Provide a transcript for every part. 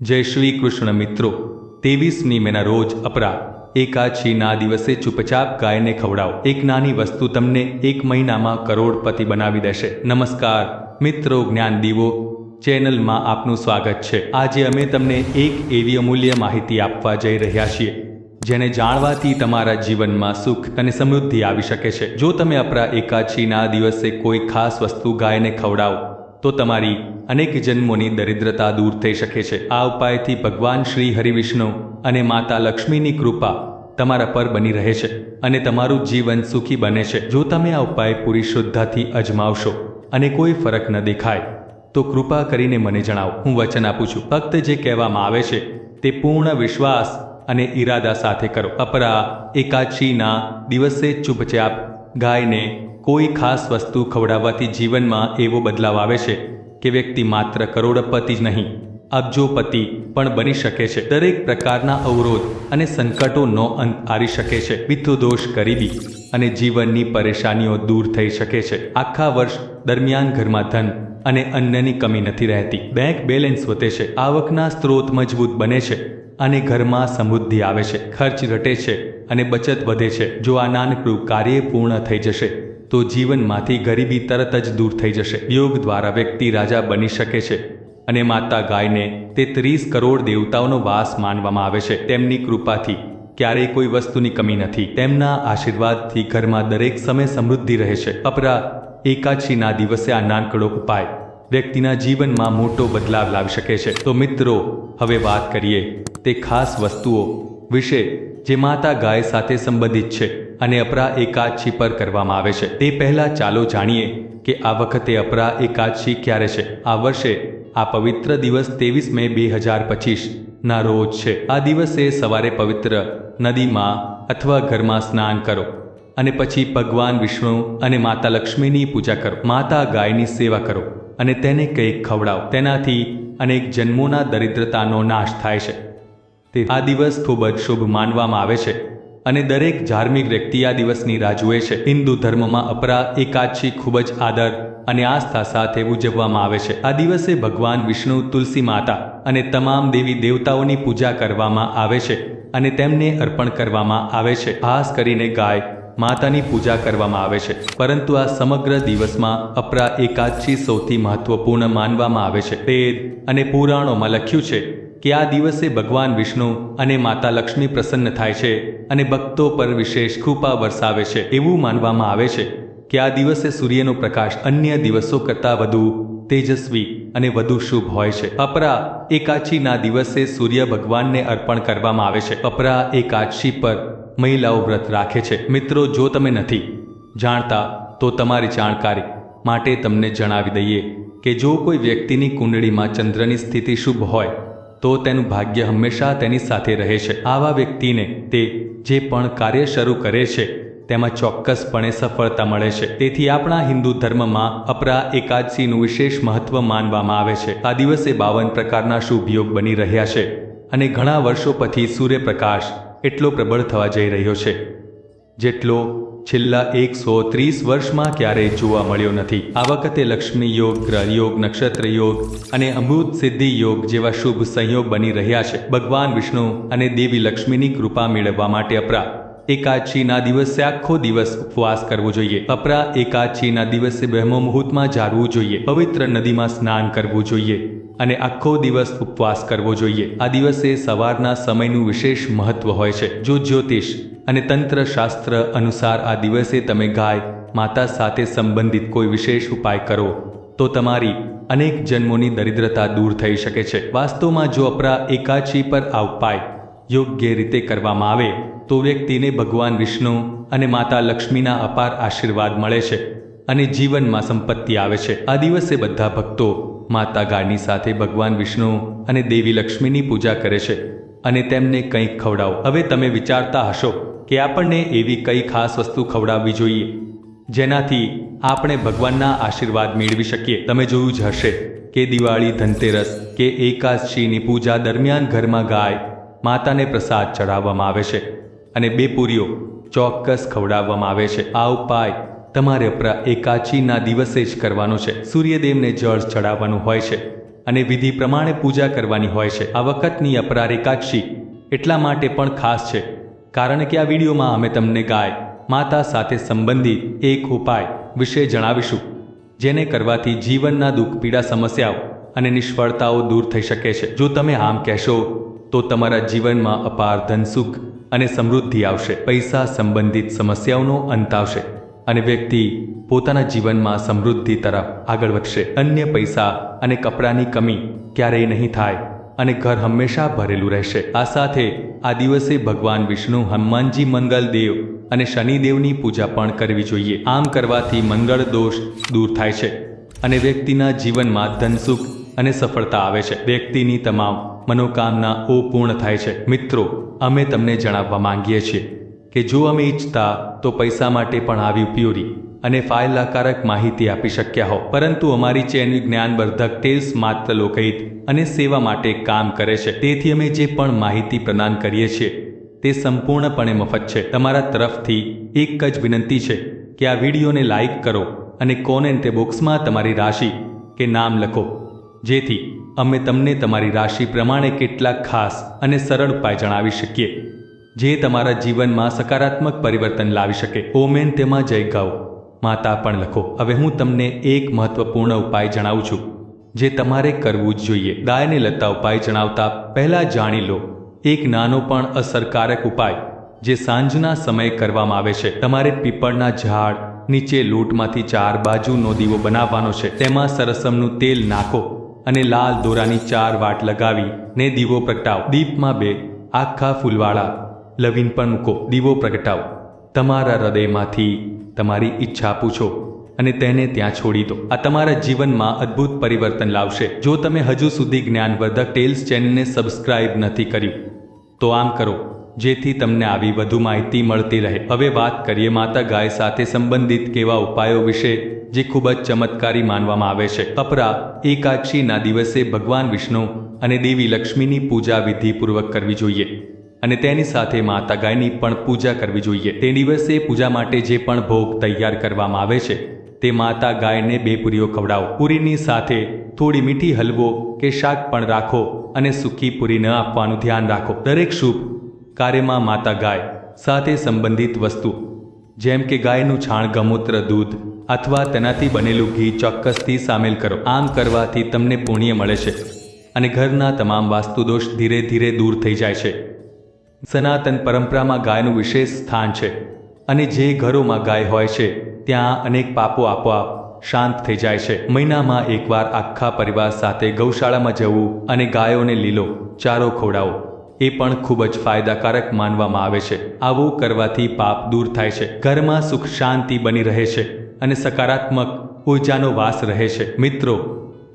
જય શ્રી કૃષ્ણ મિત્રો. ત્રેવીસમી મેના રોજ અપરા એકાછીના દિવસે ચૂપચાપ ગાયને ખવડાવો. એક નાની વસ્તુ તમને એક મહિનામાં કરોડપતિ બનાવી દેશે. નમસ્કાર. મિત્રો, જ્ઞાન દીવો ચેનલમાં આપનું સ્વાગત છે. આજે અમે તમને એક એવી અમૂલ્ય માહિતી આપવા જઈ રહ્યા છીએ, જેને જાણવાથી તમારા જીવનમાં સુખ અને સમૃદ્ધિ આવી શકે છે. જો તમે અપરા એકાછીના દિવસે કોઈ ખાસ વસ્તુ ગાયને ખવડાવો તો તમારી અનેક જન્મોની દરિદ્રતા દૂર થઈ શકે છે. આ ઉપાયથી ભગવાન શ્રી હરિવિષ્ણુ અને માતા લક્ષ્મીની કૃપા તમારા પર બની રહે છે અને તમારું જીવન સુખી બને છે. જો તમે આ ઉપાય પૂરી શ્રદ્ધાથી અજમાવશો અને કોઈ ફરક ન દેખાય, તો કૃપા કરીને મને જણાવો. હું વચન આપું છું. ફક્ત જે કહેવામાં આવે છે, તે પૂર્ણ વિશ્વાસ અને ઈરાદા સાથે કરો. અપરા એકાદશીના દિવસે ચૂપચાપ ગાયને કોઈ ખાસ વસ્તુ ખવડાવવાથી જીવનમાં એવો બદલાવ આવે છે કે વ્યક્તિ માત્ર કરોડપતિ જ નહીં, અબજોપતિ પણ બની શકે છે. દરેક પ્રકારના અવરોધ અને સંકટોનો અંત આવી શકે છે. પિતૃદોષ ગરીબી અને જીવનની પરેશાનીઓ દૂર થઈ શકે છે. આખા વર્ષ દરમિયાન ઘરમાં ધન અને અન્નની કમી નથી રહેતી. બેંક બેલેન્સ વધે છે. આવકના સ્ત્રોત મજબૂત બને છે અને ઘરમાં સમૃદ્ધિ આવે છે. ખર્ચ ઘટે છે અને બચત વધે છે. જો આ નાનકડું કાર્ય પૂર્ણ થઈ જશે તો જીવનમાંથી ગરીબી તરત જ દૂર થઈ જશે. યોગ દ્વારા વ્યક્તિ રાજા બની શકે છે અને માતા ગાયને તે ત્રીસ કરોડ દેવતાઓનો વાસ માનવામાં આવે છે. તેમની કૃપાથી ક્યારેય કોઈ વસ્તુની કમી નથી. તેમના આશીર્વાદથી ઘરમાં દરેક સમય સમૃદ્ધિ રહે છે. અપરા એકાદશીના દિવસે આ નાનકડો ઉપાય વ્યક્તિના જીવનમાં મોટો બદલાવ લાવી શકે છે. તો મિત્રો, હવે વાત કરીએ તે ખાસ વસ્તુઓ વિશે જે માતા ગાય સાથે સંબંધિત છે. અને અપરા એકાદશી પર કરવામાં આવે છે. તે પહેલા ચાલો જાણીએ કે આ વખતે અપરા એકાદશી ક્યારે છે. આ વર્ષે આ પવિત્ર દિવસ ત્રેવીસ મે બે હજાર પચીસ ના રોજ છે. આ દિવસે સવારે પવિત્ર નદીમાં અથવા ઘરમાં સ્નાન કરો અને પછી ભગવાન વિષ્ણુ અને માતા લક્ષ્મીની પૂજા કરો. માતા ગાયની સેવા કરો અને તેને કંઈક ખવડાવો. તેનાથી અનેક જન્મોના દરિદ્રતાનો નાશ થાય છે. તે આ દિવસ ખૂબ જ શુભ માનવામાં આવે છે. અને દરેક ધાર્મિક વ્યક્તિ આ દિવસની રાહ જુએ છે. હિન્દુ ધર્મમાં અપરા, એકાદશી ખૂબ જ આદર અને આસ્થા સાથે ઉજવવામાં આવે છે. આ દિવસે ભગવાન વિષ્ણુ તુલસી માતા અને તમામ દેવી દેવતાઓની પૂજા કરવામાં આવે છે અને તેમને અર્પણ કરવામાં આવે છે. ખાસ કરીને ગાય માતાની પૂજા કરવામાં આવે છે. પરંતુ આ સમગ્ર દિવસમાં અપરા, એકાદશી સૌથી મહત્વપૂર્ણ માનવામાં આવે છે. વેદ અને પુરાણોમાં લખ્યું છે કે આ દિવસે ભગવાન વિષ્ણુ અને માતા લક્ષ્મી પ્રસન્ન થાય છે અને ભક્તો પર વિશેષ કૃપા વરસાવે છે. એવું માનવામાં આવે છે કે આ દિવસે સૂર્યનો પ્રકાશ અન્ય દિવસો કરતાં વધુ તેજસ્વી અને વધુ શુભ હોય છે. અપરા એકાચીના દિવસે સૂર્ય ભગવાનને અર્પણ કરવામાં આવે છે. અપરા એકાચી પર મહિલાઓ વ્રત રાખે છે. મિત્રો, જો તમે નથી જાણતા, તો તમારી જાણકારી માટે તમને જણાવી દઈએ કે જો કોઈ વ્યક્તિની કુંડળીમાં ચંદ્રની સ્થિતિ શુભ હોય તો તેનું ભાગ્ય હંમેશા તેની સાથે રહે છે. આવા વ્યક્તિને તે જે પણ કાર્ય શરૂ કરે છે, તેમાં ચોક્કસપણે સફળતા મળે છે. તેથી આપણા હિન્દુ ધર્મમાં અપરા એકાદશીનું વિશેષ મહત્વ માનવામાં આવે છે. આ દિવસે બાવન પ્રકારના શુભ યોગ બની રહ્યા છે અને ઘણા વર્ષો પછી સૂર્યપ્રકાશ એટલો પ્રબળ થવા જઈ રહ્યો છે, જેટલો છેલ્લા એકસો ત્રીસ વર્ષમાં ક્યારેય જોવા મળ્યો નથી. આ વખતે લક્ષ્મી યોગ, ગ્રહ યોગ, નક્ષત્ર યોગ અને અમૃત સિદ્ધિ યોગ જેવા શુભ સંયોગ બની રહ્યા છે. ભગવાન વિષ્ણુ અને દેવી લક્ષ્મીની કૃપા મેળવવા માટે અપરા એકાદશીના દિવસે આખો દિવસ ઉપવાસ કરવો જોઈએ. અપરા એકાદશીના દિવસે બ્રહ્મ મુહૂર્તમાં જાળવું જોઈએ. પવિત્ર નદીમાં સ્નાન કરવું જોઈએ. અને આખો દિવસ ઉપવાસ કરવો જોઈએ. આ દિવસે સવારના સમયનું વિશેષ મહત્વ હોય છે. જો જ્યોતિષ અને તંત્ર શાસ્ત્ર અનુસાર આ દિવસે તમે ગાય, માતા સાથે સંબંધિત કોઈ વિશેષ ઉપાય કરો, તો તમારી અનેક જન્મોની દરિદ્રતા દૂર થઈ શકે છે. વાસ્તવમાં જો અપરા એકાચી પર આ ઉપાય યોગ્ય રીતે કરવામાં આવે, તો વ્યક્તિને ભગવાન વિષ્ણુ અને માતા લક્ષ્મીના અપાર આશીર્વાદ મળે છે અને જીવનમાં સંપત્તિ આવે છે. આ દિવસે બધા ભક્તો માતા ગાયની સાથે ભગવાન વિષ્ણુ અને દેવી લક્ષ્મીની પૂજા કરે છે અને તેમને કંઈક ખવડાવો. હવે તમે વિચારતા હશો કે આપણને એવી કઈ ખાસ વસ્તુ ખવડાવવી જોઈએ, જેનાથી આપણે ભગવાનના આશીર્વાદ મેળવી શકીએ. તમે જોયું જ હશે કે દિવાળી, ધનતેરસ કે એકાદશીની પૂજા દરમિયાન ઘરમાં ગાય માતાને પ્રસાદ ચઢાવવામાં આવે છે અને બે પૂરીઓ ચોક્કસ ખવડાવવામાં આવે છે. આ ઉપાય તમારે અપરા એકાચીના દિવસે જ કરવાનો છે. સૂર્યદેવને જળ ચડાવવાનું હોય છે અને વિધિ પ્રમાણે પૂજા કરવાની હોય છે. આ વખતની અપરા એકાક્ષી એટલા માટે પણ ખાસ છે, કારણ કે આ વિડીયોમાં અમે તમને ગાય, માતા સાથે સંબંધિત એક ઉપાય વિશે જણાવીશું, જેને કરવાથી જીવનના દુઃખ, પીડા, સમસ્યાઓ અને નિષ્ફળતાઓ દૂર થઈ શકે છે. જો તમે આમ કહેશો, તો તમારા જીવનમાં અપાર ધન સુખ અને સમૃદ્ધિ આવશે. પૈસા સંબંધિત સમસ્યાઓનો અંત આવશે. અને વ્યક્તિ પોતાના જીવનમાં સમૃદ્ધિ તરફ આગળ વધશે. અન્ય પૈસા અને કપડાની કમી ક્યારેય નહીં થાય અને ઘર હંમેશા ભરેલું રહેશે. આ સાથે આ દિવસે ભગવાન વિષ્ણુ હનુમાનજી મંગલ દેવ અને શનિદેવની પૂજા પણ કરવી જોઈએ. આમ કરવાથી મંગળ દોષ દૂર થાય છે અને વ્યક્તિના જીવનમાં ધન સુખ અને સફળતા આવે છે. વ્યક્તિની તમામ મનોકામનાઓ પૂર્ણ થાય છે. મિત્રો, અમે તમને જણાવવા માંગીએ છીએ કે જો અમે ઈચ્છતા, તો પૈસા માટે પણ આવી ઉપયોગી અને ફાયદાકારક માહિતી આપી શક્યા હો પરંતુ અમારી ચેનલ જ્ઞાનવર્ધક ટેલ્સ માત્ર લોકહિત અને સેવા માટે કામ કરે છે. તેથી અમે જે પણ માહિતી પ્રદાન કરીએ છીએ, તે સંપૂર્ણપણે મફત છે. તમારા તરફથી એક જ વિનંતી છે કે આ વિડીયોને લાઈક કરો અને કોમેન્ટ બોક્સમાં તમારી રાશિ કે નામ લખો. જેથી અમે તમને તમારી રાશિ પ્રમાણે કેટલાક ખાસ અને સરળ ઉપાય જણાવી શકીએ. જે તમારા જીવનમાં સકારાત્મક પરિવર્તન લાવી શકે. ઓમેન તેમાં જય ગાઓ. માતા પણ લખો. હવે હું તમને એક મહત્વપૂર્ણ ઉપાય જણાવું છું, જે તમારે કરવું જ જોઈએ. દાયને લતા ઉપાય જણાવતા પહેલાં જાણી લો. એક નાનો પણ અસરકારક ઉપાય, જે સાંજના સમયે કરવામાં આવે છે. તમારે પીપળના ઝાડ નીચે લોટમાંથી ચાર બાજુનો દીવો બનાવવાનો છે. તેમાં સરસમનું તેલ નાખો અને લાલ દોરાની ચાર વાટ લગાવી ને દીવો પ્રગટાવો. દીપમાં બે આખા ફૂલવાળા લવિન પણ મૂકો, દીવો પ્રગટાવો. તમારા હૃદયમાંથી તમારી ઈચ્છા પૂછો અને તેને ત્યાં છોડી દો. આ તમારા જીવનમાં અદ્ભુત પરિવર્તન લાવશે. જો તમે હજુ સુધી જ્ઞાનવર્ધક ટેલ્સ ચેનલને સબસ્ક્રાઇબ નથી કર્યું, તો આમ કરો, જેથી તમને આવી વધુ માહિતી મળતી રહે. હવે વાત કરીએ માતા ગાય સાથે સંબંધિત કેવા ઉપાયો વિશે, જે ખૂબ જ ચમત્કારી માનવામાં આવે છે. અપરા, એકાદશીના દિવસે ભગવાન વિષ્ણુ અને દેવી લક્ષ્મીની પૂજા વિધિપૂર્વક કરવી જોઈએ. અને તેની સાથે માતા ગાયની પણ પૂજા કરવી જોઈએ. તે દિવસે પૂજા માટે જે પણ ભોગ તૈયાર કરવામાં આવે છે, તે માતા ગાયને બે પૂરીઓ ખવડાવો. પૂરીની સાથે થોડી મીઠી હલવો કે શાક પણ રાખો અને સૂકી પૂરી ન આપવાનું ધ્યાન રાખો. દરેક શુભ કાર્યમાં માતા ગાય સાથે સંબંધિત વસ્તુ, જેમ કે ગાયનું છાણ, ગમૂત્ર, દૂધ અથવા તેનાથી બનેલું ઘી ચોક્કસથી સામેલ કરો. આમ કરવાથી તમને પુણ્ય મળે છે અને ઘરના તમામ વાસ્તુદોષ ધીરે ધીરે દૂર થઈ જાય છે. સનાતન પરંપરામાં ગાયનું વિશેષ સ્થાન છે. અને જે ઘરોમાં ગાય હોય છે, ત્યાં અનેક પાપો આપોઆપ શાંત થઈ જાય છે. મહિનામાં એકવાર આખા પરિવાર સાથે ગૌશાળામાં જવું અને ગાયોને લીલો ચારો ખોડાવો એ પણ ખૂબ જ ફાયદાકારક માનવામાં આવે છે. આવું કરવાથી પાપ દૂર થાય છે. ઘરમાં સુખ શાંતિ બની રહે છે અને સકારાત્મક ઉર્જાનો વાસ રહે છે. મિત્રો,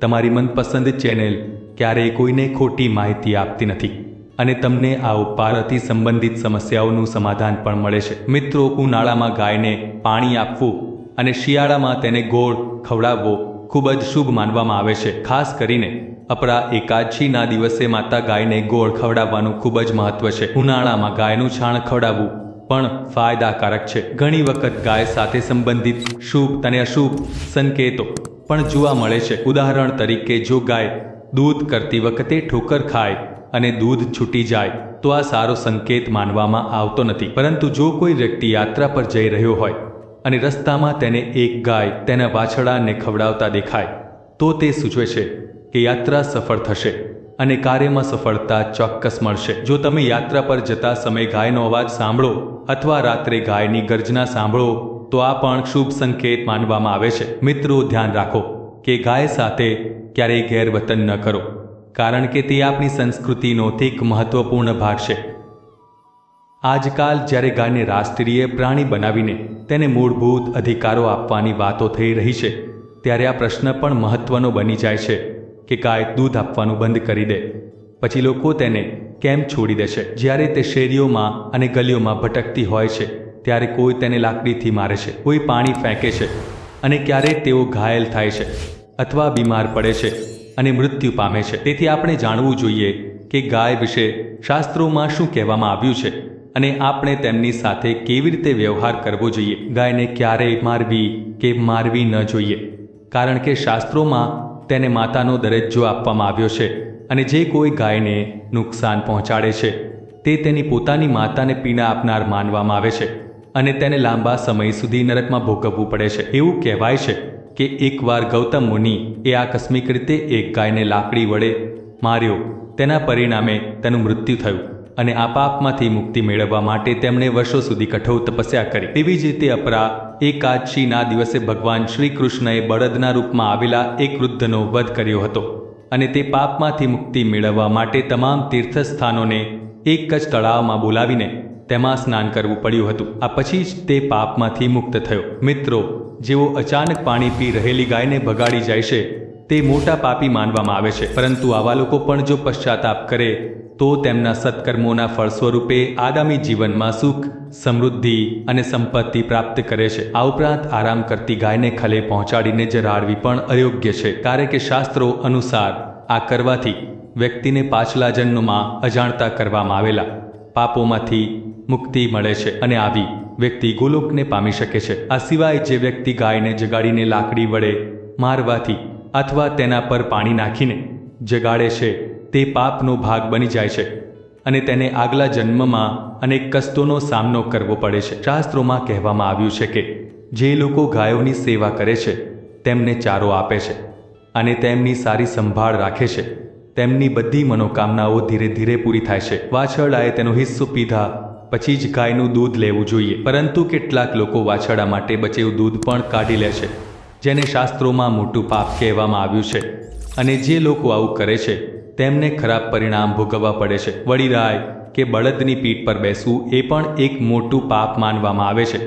તમારી મનપસંદ ચેનલ ક્યારેય કોઈને ખોટી માહિતી આપતી નથી. અને તમને આ ઉપારથી સંબંધિત સમસ્યાઓનું સમાધાન પણ મળે છે. મિત્રો ઉનાળામાં ગાયને પાણી આપવું અને શિયાળામાં તેને ગોળ ખવડાવવો ખૂબ જ શુભ માનવામાં આવે છે. ખાસ કરીને અપરા એકાદશીના દિવસે માતા ગાયને ગોળ ખવડાવવાનું ખૂબ જ મહત્વ છે. ઉનાળામાં ગાયનું છાણ ખવડાવવું પણ ફાયદાકારક છે. ઘણી વખત ગાય સાથે સંબંધિત શુભ અને અશુભ સંકેતો પણ જોવા મળે છે. ઉદાહરણ તરીકે, જો ગાય દૂધ કરતી વખતે ઠોકર ખાય અને દૂધ છૂટી જાય, તો આ સારો સંકેત માનવામાં આવતો નથી. પરંતુ જો કોઈ વ્યક્તિ યાત્રા પર જઈ રહ્યો હોય અને રસ્તામાં તેને એક ગાય તેના વાછડાને ખવડાવતા દેખાય, તો તે સૂચવે છે કે યાત્રા સફળ થશે અને કાર્યમાં સફળતા ચોક્કસ મળશે. જો તમે યાત્રા પર જતા સમયે ગાયનો અવાજ સાંભળો અથવા રાત્રે ગાયની ગર્જના સાંભળો, તો આ પણ શુભ સંકેત માનવામાં આવે છે. મિત્રો, ધ્યાન રાખો કે ગાય સાથે ક્યારેય ગેરવતન ન કરો. કારણ કે તે આપણી સંસ્કૃતિનો એક મહત્વપૂર્ણ ભાગ છે. આજકાલ જ્યારે ગાયને રાષ્ટ્રીય પ્રાણી બનાવીને તેને મૂળભૂત અધિકારો આપવાની વાતો થઈ રહી છે, ત્યારે આ પ્રશ્ન પણ મહત્વનો બની જાય છે કે ગાય દૂધ આપવાનું બંધ કરી દે. પછી લોકો તેને કેમ છોડી દે છે? જ્યારે તે શેરીઓમાં અને ગલીઓમાં ભટકતી હોય છે, ત્યારે કોઈ તેને લાકડીથી મારે છે, કોઈ પાણી ફેંકે છે અને ક્યારેક તેઓ ઘાયલ થાય છે અથવા બીમાર પડે છે. અને મૃત્યુ પામે છે. તેથી આપણે જાણવું જોઈએ કે ગાય વિશે શાસ્ત્રોમાં શું કહેવામાં આવ્યું છે અને આપણે તેમની સાથે કેવી રીતે વ્યવહાર કરવો જોઈએ. ગાયને ક્યારેય મારવી કે મારવી ન જોઈએ. કારણ કે શાસ્ત્રોમાં તેને માતાનો દરજ્જો આપવામાં આવ્યો છે અને જે કોઈ ગાયને નુકસાન પહોંચાડે છે, તે તેની પોતાની માતાને પીડા આપનાર માનવામાં આવે છે અને તેને લાંબા સમય સુધી નરકમાં ભોગવવું પડે છે. એવું કહેવાય છે કે એકવાર ગૌતમ મુનિ એ આકસ્મિક રીતે એક ગાયને લાકડી વડે માર્યો. તેના પરિણામે તેનું મૃત્યુ થયું અને આ પાપમાંથી મુક્તિ મેળવવા માટે તેમણે વર્ષો સુધી કઠોર તપસ્યા કરી. તેવી જ રીતે અપરા એકાદશીના દિવસે ભગવાન શ્રી કૃષ્ણએ બળદના રૂપમાં આવેલા એક વૃદ્ધનો વધ કર્યો હતો અને તે પાપમાંથી મુક્તિ મેળવવા માટે તમામ તીર્થસ્થાનોને એક જ તળાવમાં બોલાવીને તેમાં સ્નાન કરવું પડ્યું હતું. આ પછી જ તે પાપમાંથી મુક્ત થયો. મિત્રો, જેઓ અચાનક પાણી પી રહેલી ગાયને ભગાડી જાય છે, તે મોટા પાપી માનવામાં આવે છે. પરંતુ આવા લોકો પણ જો પશ્ચાતાપ કરે, તો તેમના સત્કર્મોના ફળ સ્વરૂપે આગામી જીવનમાં સુખ, સમૃદ્ધિ અને સંપત્તિ પ્રાપ્ત કરે છે. આ ઉપરાંત આરામ કરતી ગાયને ખલે પહોંચાડીને જરાડવી પણ અયોગ્ય છે. કારણ કે શાસ્ત્રો અનુસાર આ કરવાથી વ્યક્તિને પાછલા જન્મમાં અજાણતા કરવામાં આવેલા પાપોમાંથી મુક્તિ મળે છે અને આવી વ્યક્તિ ગોલોકને પામી શકે છે. આ સિવાય જે વ્યક્તિ ગાયને જગાડીને લાકડી વડે મારવાથી અથવા તેના પર પાણી નાખીને જગાડે છે, તે પાપનો ભાગ બની જાય છે અને તેને આગલા જન્મમાં અનેક કષ્ટોનો સામનો કરવો પડે છે. શાસ્ત્રોમાં કહેવામાં આવ્યું છે કે જે લોકો ગાયોની સેવા કરે છે, તેમને ચારો આપે છે અને તેમની સારી સંભાળ રાખે છે. તેમની બધી મનોકામનાઓ ધીરે ધીરે પૂરી થાય છે. વાછરડાએ તેનો હિસ્સો પીધા પછી જ ગાયનું દૂધ લેવું જોઈએ. પરંતુ કેટલાક લોકો વાછડા માટે બચેવું દૂધ પણ કાઢી લે છે, જેને શાસ્ત્રોમાં મોટું પાપ કહેવામાં આવ્યું છે. અને જે લોકો આવું કરે છે, તેમને ખરાબ પરિણામ ભોગવવા પડે છે. વળી રાય કે બળદની પીઠ પર બેસવું એ પણ એક મોટું પાપ માનવામાં આવે છે,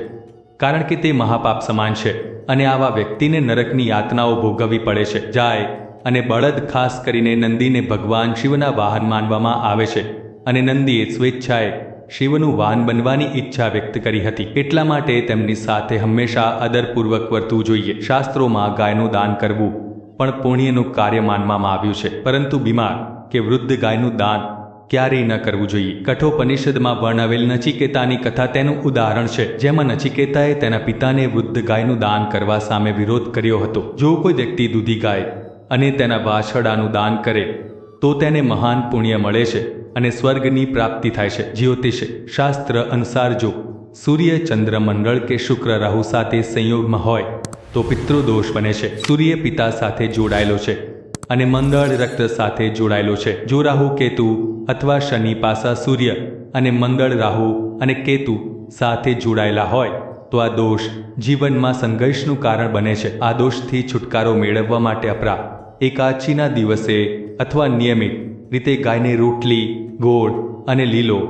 કારણ કે તે મહાપાપ સમાન છે અને આવા વ્યક્તિને નરકની યાતનાઓ ભોગવવી પડે છે. જાય અને બળદ ખાસ કરીને નંદીને ભગવાન શિવના વાહન માનવામાં આવે છે અને નંદીએ સ્વેચ્છાએ શિવનું વાન બનવાની ઈચ્છા વ્યક્ત કરી હતી. એટલા માટે તેમની સાથે હંમેશા આદરપૂર્વક વર્તવું જોઈએ. શાસ્ત્રોમાં ગાયનું દાન કરવું પણ પુણ્યનું કાર્ય માનવામાં આવ્યું છે. પરંતુ બીમાર કે વૃદ્ધ ગાયનું દાન ક્યારેય ન કરવું જોઈએ. કઠોપનિષદમાં વર્ણવેલ નચિકેતાની કથા તેનું ઉદાહરણ છે. જેમાં નચિકેતાએ તેના પિતાને વૃદ્ધ ગાયનું દાન કરવા સામે વિરોધ કર્યો હતો. જો કોઈ વ્યક્તિ દૂધી ગાય અને તેના વાછડાનું દાન કરે, તો તેને મહાન પુણ્ય મળે છે. અને સ્વર્ગની પ્રાપ્તિ થાય છે. જ્યોતિષ શાસ્ત્ર અનુસાર જો સૂર્ય ચંદ્ર મંડળ કે શુક્ર રાહુ સાથે સંયોગમાં હોય, તો પિતૃદોષ બને છે. સૂર્ય પિતા સાથે જોડાયેલો છે અને મંડળ રક્ત સાથે જોડાયેલો છે. જો રાહુ કેતુ અથવા શનિ પાસા સૂર્ય અને મંડળ રાહુ અને કેતુ સાથે જોડાયેલા હોય, તો આ દોષ જીવનમાં સંઘર્ષનું કારણ બને છે. આ દોષથી છુટકારો મેળવવા માટે અપરા એકાચીના દિવસે અથવા નિયમિત રીતે ગાયને રોટલી, ગોળ અને લીલો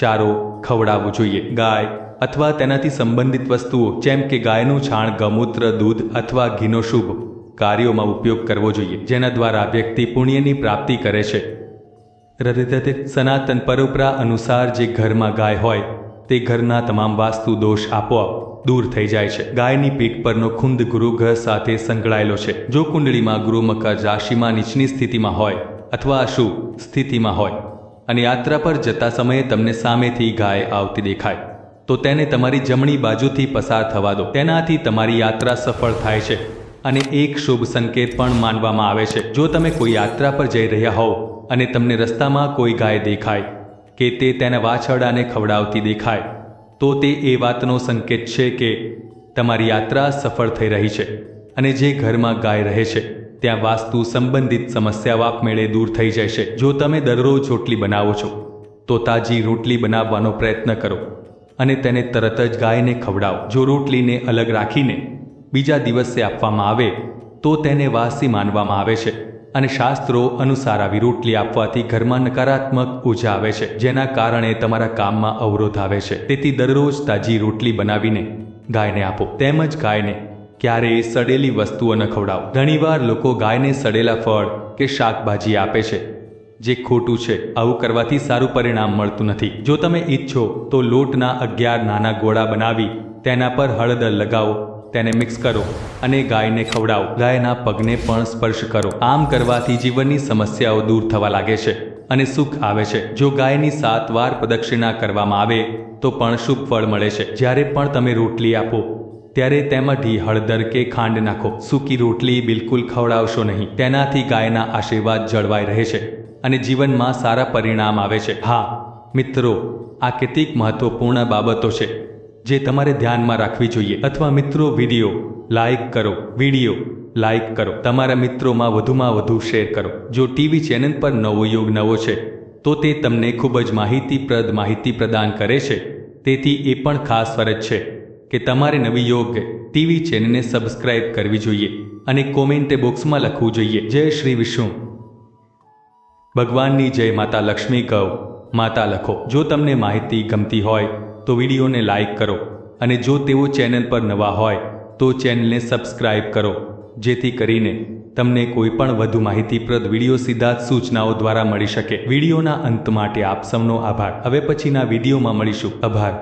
ચારો ખવડાવવો જોઈએ. ગાય અથવા તેનાથી સંબંધિત વસ્તુઓ, જેમ કે ગાયનું છાણ, ગમૂત્ર, દૂધ અથવા ઘીનો શુભ કાર્યોમાં ઉપયોગ કરવો જોઈએ, જેના દ્વારા વ્યક્તિ પુણ્યની પ્રાપ્તિ કરે છે. રદિતતે સનાતન પરંપરા અનુસાર જે ઘરમાં ગાય હોય, તે ઘરના તમામ વાસ્તુ દોષ આપોઆપ દૂર થઈ જાય છે. ગાયની પીઠ પરનો ખુંદ ગુરુગ્રહ સાથે સંકળાયેલો છે. જો કુંડળીમાં ગુરુ મકર રાશિમાં નીચની સ્થિતિમાં હોય અથવા અશુભ સ્થિતિમાં હોય અને યાત્રા પર જતા સમયે તમને સામેથી ગાય આવતી દેખાય, તો તેને તમારી જમણી બાજુથી પસાર થવા દો. તેનાથી તમારી યાત્રા સફળ થાય છે અને એક શુભ સંકેત પણ માનવામાં આવે છે. જો તમે કોઈ યાત્રા પર જઈ રહ્યા હોવ અને તમને રસ્તામાં કોઈ ગાય દેખાય કે તે તેના વાછરડાને ખવડાવતી દેખાય, તો તે એ વાતનો સંકેત છે કે તમારી યાત્રા સફળ થઈ રહી છે અને જે ઘરમાં ગાય રહે છે ત્યાં વાસ્તુ સંબંધિત સમસ્યાઓ આપમેળે દૂર થઈ છે જો તમે દરરોજ રોટલી બનાવો છો, તો તાજી રોટલી બનાવવાનો પ્રયત્ન કરો અને તેને તરત જ ગાયને ખવડાવો. જો રોટલીને અલગ રાખીને બીજા દિવસે આપવામાં આવે, તો તેને વાસી માનવામાં આવે છે અને શાસ્ત્રો અનુસાર આવી રોટલી આપવાથી ઘરમાં નકારાત્મક ઊર્જા આવે છે, જેના કારણે તમારા કામમાં અવરોધ આવે છે. તેથી દરરોજ તાજી રોટલી બનાવીને ગાયને આપો. તેમજ ગાયને ક્યારેય સડેલી વસ્તુઓ ન ખવડાવો. ઘણીવાર લોકો ગાયને સડેલા ફળ કે શાકભાજી આપે છે, જે ખોટું છે. આવું કરવાથી સારું પરિણામ મળતું નથી. જો તમે ઈચ્છો તો લોટના અગિયાર નાના ગોળા બનાવી તેના પર હળદર લગાવો, તેને મિક્સ કરો અને ગાયને ખવડાવો. ગાયના પગને પણ સ્પર્શ કરો. આમ કરવાથી જીવનની સમસ્યાઓ દૂર થવા લાગે છે અને સુખ આવે છે. જો ગાયની સાત વાર પ્રદક્ષિણા કરવામાં આવે તો પણ શુભ ફળ મળે છે. જ્યારે પણ તમે રોટલી આપો ત્યારે તેમાંથી હળદર કે ખાંડ નાખો. સૂકી રોટલી બિલકુલ ખવડાવશો નહીં. તેનાથી ગાયના આશીર્વાદ જળવાઈ રહે છે અને જીવનમાં સારા પરિણામ આવે છે. હા, મિત્રો, આ કેટલીક મહત્વપૂર્ણ બાબતો છે જે તમારે ધ્યાનમાં રાખવી જોઈએ. અથવા મિત્રો, વીડિયો લાઇક કરો. વીડિયો લાઇક કરો. તમારા મિત્રોમાં વધુમાં વધુ શેર કરો. જો ટીવી ચેનલ પર નવો યોગ નવો છે, તો તે તમને ખૂબ જ માહિતીપ્રદ માહિતી પ્રદાન કરે છે. તેથી એ પણ ખાસ ફરજ છે. કે તમારે નવી યોગ ટીવી ચેનલને સબસ્ક્રાઇબ કરવી જોઈએ અને કોમેન્ટ બોક્સમાં લખવું જોઈએ. જય શ્રી વિષ્ણુ. ભગવાનની જય માતા લક્ષ્મી કહો, માતા લખો. જો તમને માહિતી ગમતી હોય, તો વિડીયોને લાઇક કરો અને જો તેઓ ચેનલ પર નવા હોય, તો ચેનલને સબસ્ક્રાઇબ કરો. જેથી કરીને તમને કોઈ પણ વધુ માહિતીપ્રદ વીડિયો સીધા જ સૂચનાઓ દ્વારા મળી શકે. વિડીયોના અંત માટે આપ સૌનો આભાર. હવે પછીના વિડીયોમાં મળીશું. આભાર.